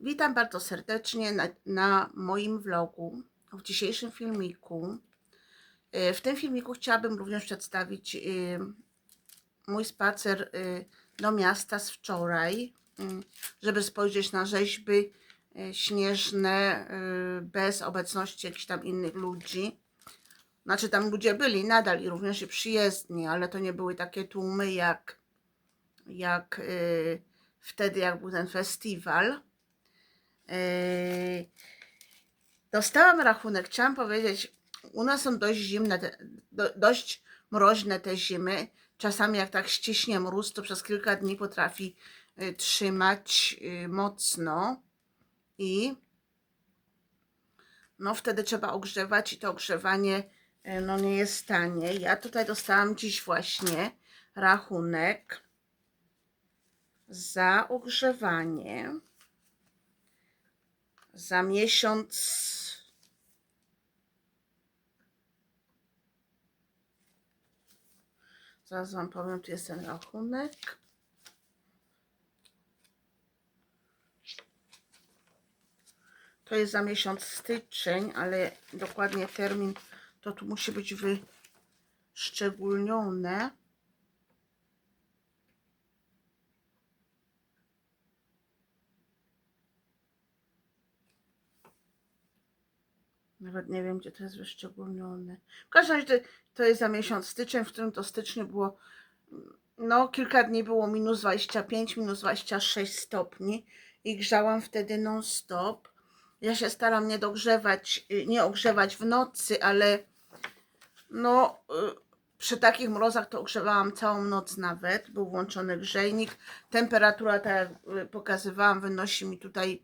Witam bardzo serdecznie na, na moim vlogu w dzisiejszym filmiku. E, W tym filmiku chciałabym również przedstawić e, mój spacer e, do miasta z wczoraj, żeby spojrzeć na rzeźby śnieżne bez obecności jakichś tam innych ludzi. Znaczy tam ludzie byli nadal i również i przyjezdni, ale to nie były takie tłumy jak, jak wtedy, jak był ten festiwal. Yy, Dostałam rachunek. Chciałam powiedzieć, u nas są dość zimne, te, do, dość mroźne te zimy. Czasami jak tak ściśnie mróz, to przez kilka dni potrafi y, trzymać y, mocno i no wtedy trzeba ogrzewać i to ogrzewanie y, no nie jest tanie. Ja tutaj dostałam dziś właśnie rachunek za ogrzewanie za miesiąc. Zaraz Wam powiem, tu jest ten rachunek. To jest za miesiąc styczeń, ale dokładnie termin to tu musi być wyszczególnione. Nawet nie wiem, gdzie to jest wyszczególnione. W każdym razie to, to jest za miesiąc styczeń, w którym to styczniu było, no kilka dni było minus 25, minus 26 stopni i grzałam wtedy non stop. Ja się staram nie dogrzewać, y, nie ogrzewać w nocy, ale no y, przy takich mrozach to ogrzewałam całą noc nawet. Był włączony grzejnik. Temperatura, tak jak y, pokazywałam, wynosi mi tutaj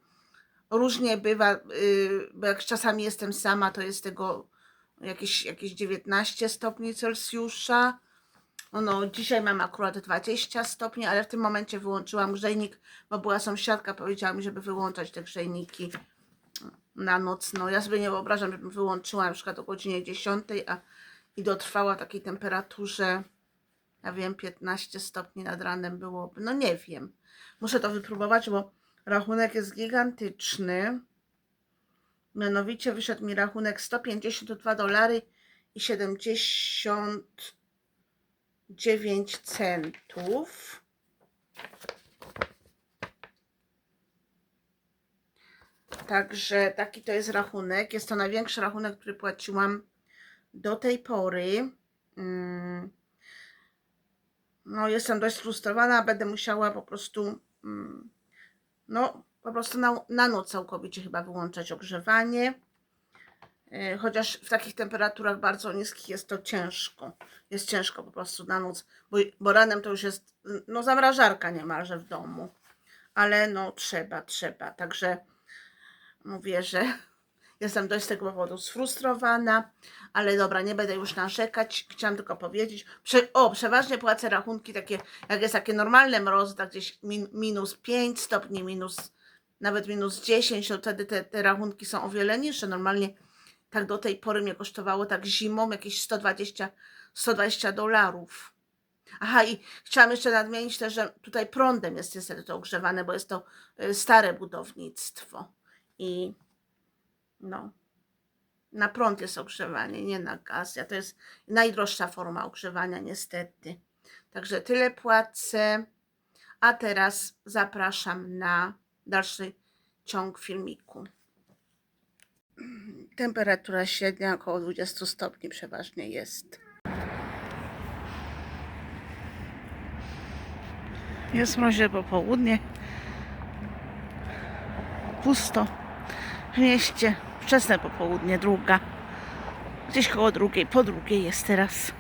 różnie bywa, y, bo jak czasami jestem sama, to jest tego jakieś, jakieś 19 stopni Celsjusza. No, no, dzisiaj mam akurat 20 stopni, ale w tym momencie wyłączyłam grzejnik, bo była sąsiadka, powiedziała mi, żeby wyłączać te grzejniki na noc. No, ja sobie nie wyobrażam, żebym wyłączyła na przykład o godzinie 10, a i dotrwała takiej temperaturze, ja wiem, 15 stopni nad ranem byłoby. No nie wiem. Muszę to wypróbować, bo Rachunek jest gigantyczny. Mianowicie wyszedł mi rachunek 152 dolary i 79 centów. Także taki to jest rachunek. Jest to największy rachunek, który płaciłam do tej pory. Mm. No, jestem dość sfrustrowana. Będę musiała po prostu. No po prostu na, na noc całkowicie chyba wyłączać ogrzewanie. Yy, Chociaż w takich temperaturach bardzo niskich jest to ciężko. Jest ciężko po prostu na noc, bo, bo ranem to już jest no zamrażarka niemalże w domu. Ale no trzeba, trzeba. Także mówię, że jestem dość z tego powodu sfrustrowana, ale dobra, nie będę już narzekać. Chciałam tylko powiedzieć, prze, o, przeważnie płacę rachunki takie, jak jest takie normalne mrozy, tak gdzieś min, minus 5 stopni, minus, nawet minus 10, to wtedy te, te rachunki są o wiele niższe. Normalnie tak do tej pory mnie kosztowało tak zimą jakieś 120, 120 dolarów. Aha, i chciałam jeszcze nadmienić też, że tutaj prądem jest niestety to ogrzewane, bo jest to y, stare budownictwo. I no, na prąd jest ogrzewanie, nie na gaz. Ja to jest najdroższa forma ogrzewania, niestety. Także tyle płacę. A teraz zapraszam na dalszy ciąg filmiku. Temperatura średnia około 20 stopni przeważnie jest. Jest mroźne popołudnie. Pusto w mieście. Wczesne popołudnie, druga. Gdzieś koło drugiej, po drugiej jest teraz.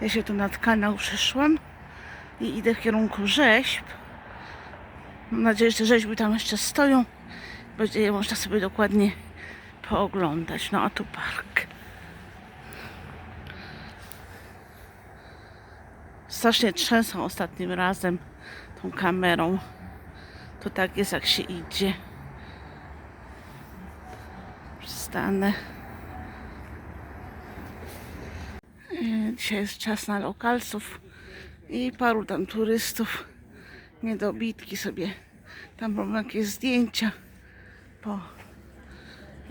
Ja się tu nad kanał przeszłam i idę w kierunku rzeźb. Mam nadzieję, że rzeźby tam jeszcze stoją. Będzie je można sobie dokładnie pooglądać. No a tu park. Strasznie trzęsą ostatnim razem tą kamerą. To tak jest, jak się idzie. Przestanę. E, Dzisiaj jest czas na lokalców i paru tam turystów. Niedobitki sobie Tam robią jakieś zdjęcia po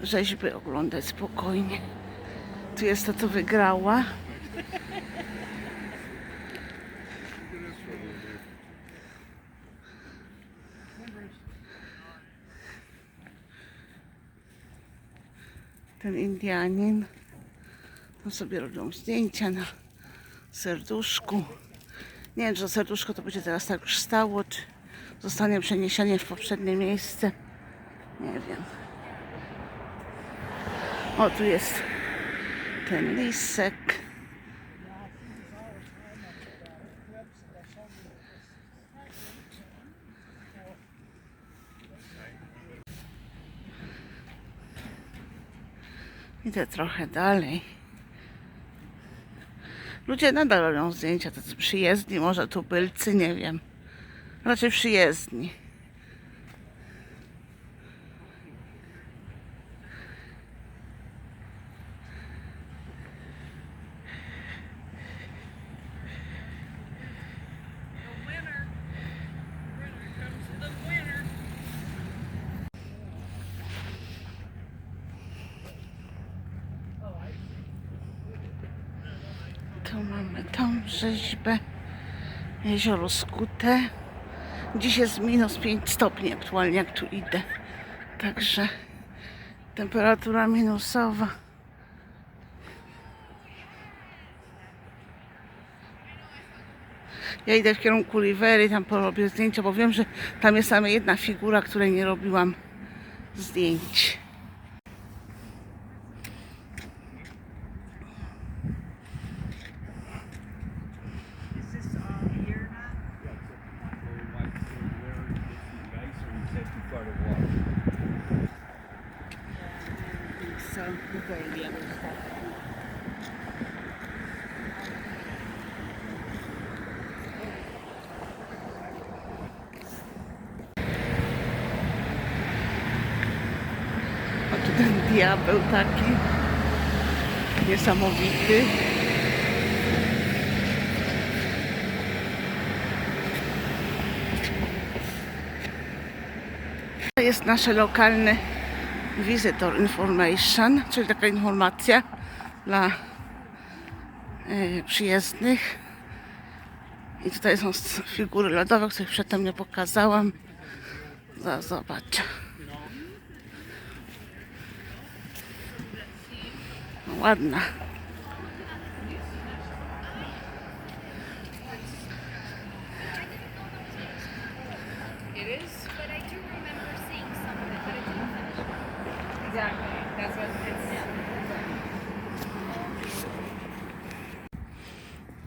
rzeźby oglądać spokojnie. Tu jest to, co wygrała. Ten Indianin. Tam sobie robią zdjęcia na serduszku. Nie wiem, czy serduszko to będzie teraz tak już stało, czy zostanie przeniesienie w poprzednie miejsce. Nie wiem. O, tu jest ten lisek. Idę trochę dalej. Ludzie nadal robią zdjęcia, tacy przyjezdni, może tubylcy, nie wiem. Raczej przyjezdni. Tu mamy tą rzeźbę. Jezioro Skute. Dziś jest minus 5 stopni aktualnie, jak tu idę. Także temperatura minusowa. Ja idę w kierunku Rivery, tam porobię zdjęcia, bo wiem, że tam jest sama jedna figura, której nie robiłam zdjęć. Ten diabeł taki niesamowity. To jest nasze lokalne Visitor Information, czyli taka informacja dla e, przyjezdnych. I tutaj są figury lodowe, których przedtem nie pokazałam. Za- Zobacz. It's.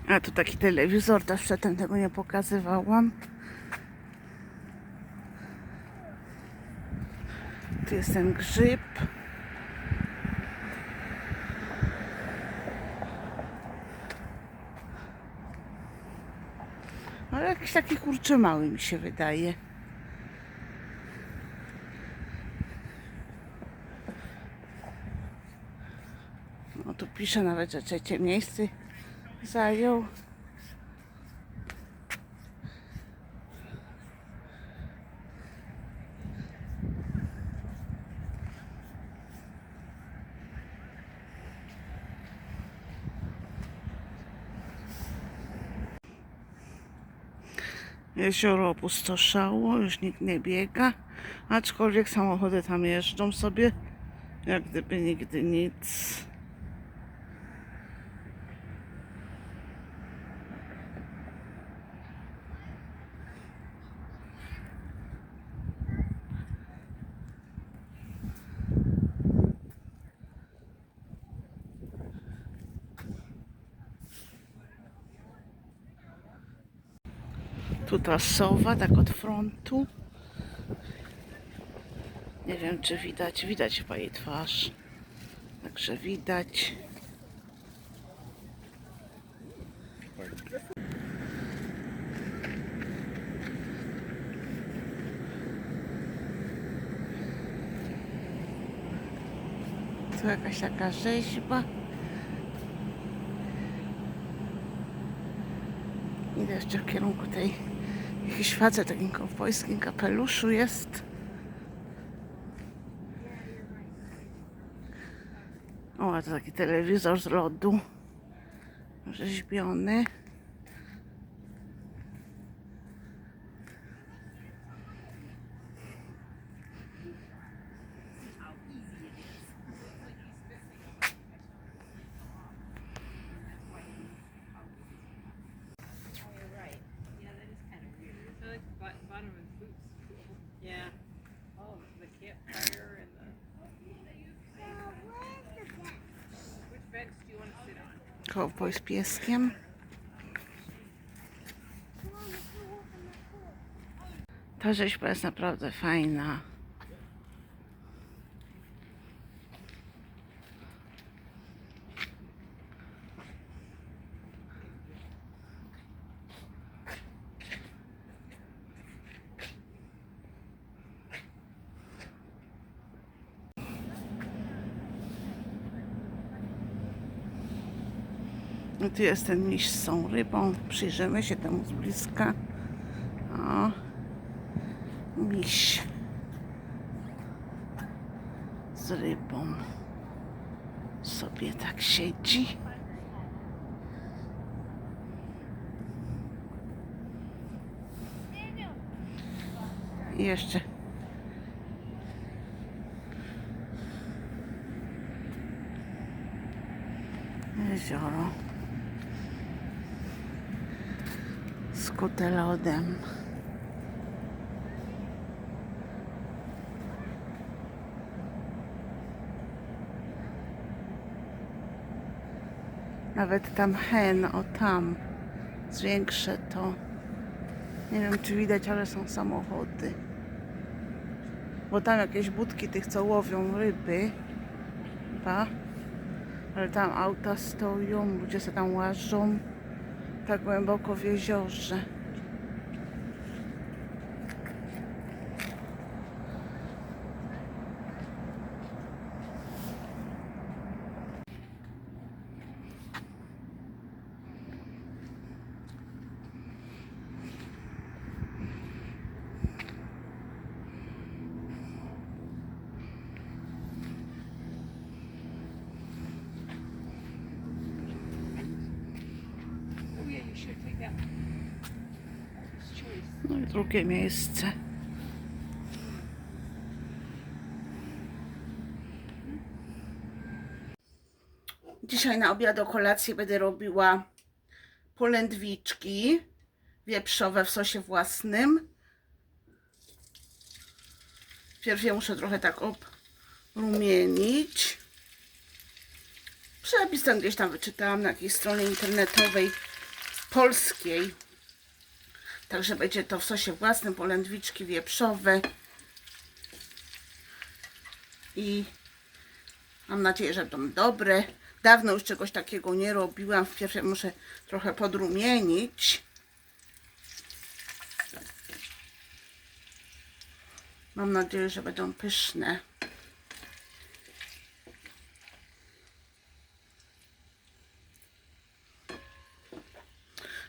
A tu taki telewizor, też przedtem tego nie pokazywałam. Tu jest ten grzyb. Ale jakiś taki kurczy mały mi się wydaje. No tu pisze nawet, że trzecie miejsce zajął. Jezioro opustoszało, już nikt nie biega, aczkolwiek samochody tam jeżdżą sobie, jak gdyby nigdy nic. Tu ta sowa, tak od frontu. Nie wiem, czy widać. Widać chyba jej twarz. Także widać. Tu jakaś taka rzeźba. Idę jeszcze w kierunku tej Jakiś facet w takim kowbojskim kapeluszu jest. O, a to taki telewizor z lodu. Rzeźbiony. On? Kowboj z pieskiem. Ta rzeźba jest naprawdę fajna. No tu jest ten miś z tą rybą. Przyjrzymy się temu z bliska. O, miś z rybą sobie tak siedzi. Jeszcze jezioro. Skute lodem. Nawet tam hen, o tam, zwiększę to. Nie wiem, czy widać, ale są samochody. Bo tam jakieś budki tych, co łowią ryby. Pa. Ale tam auta stoją, ludzie sobie tam łażą tak głęboko w jeziorze. Drugie miejsce. Dzisiaj na obiad o kolację będę robiła polędwiczki wieprzowe w sosie własnym. Pierw je muszę trochę tak obrumienić. Przepis tam gdzieś tam wyczytałam na jakiejś stronie internetowej polskiej. Także będzie to w sosie własnym, polędwiczki wieprzowe. I mam nadzieję, że będą dobre. Dawno już czegoś takiego nie robiłam. Wpierw muszę trochę podrumienić. Mam nadzieję, że będą pyszne.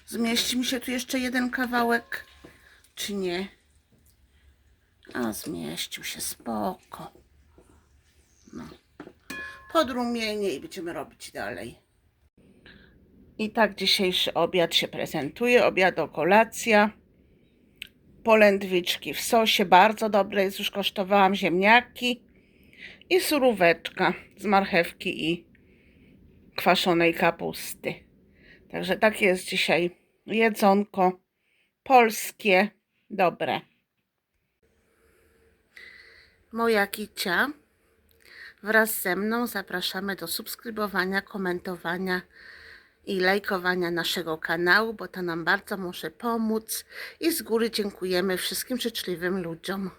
Zmieści mi się tu jeszcze jeden kawałek, czy nie? A zmieścił się, spoko. No. Podrumienie i będziemy robić dalej. I tak dzisiejszy obiad się prezentuje. Obiad o kolacja. Polędwiczki w sosie, bardzo dobre jest, już kosztowałam ziemniaki. I suróweczka z marchewki i kwaszonej kapusty. Także takie jest dzisiaj jedzonko polskie, dobre. Moja kicia wraz ze mną zapraszamy do subskrybowania, komentowania i lajkowania naszego kanału, bo to nam bardzo może pomóc i z góry dziękujemy wszystkim życzliwym ludziom.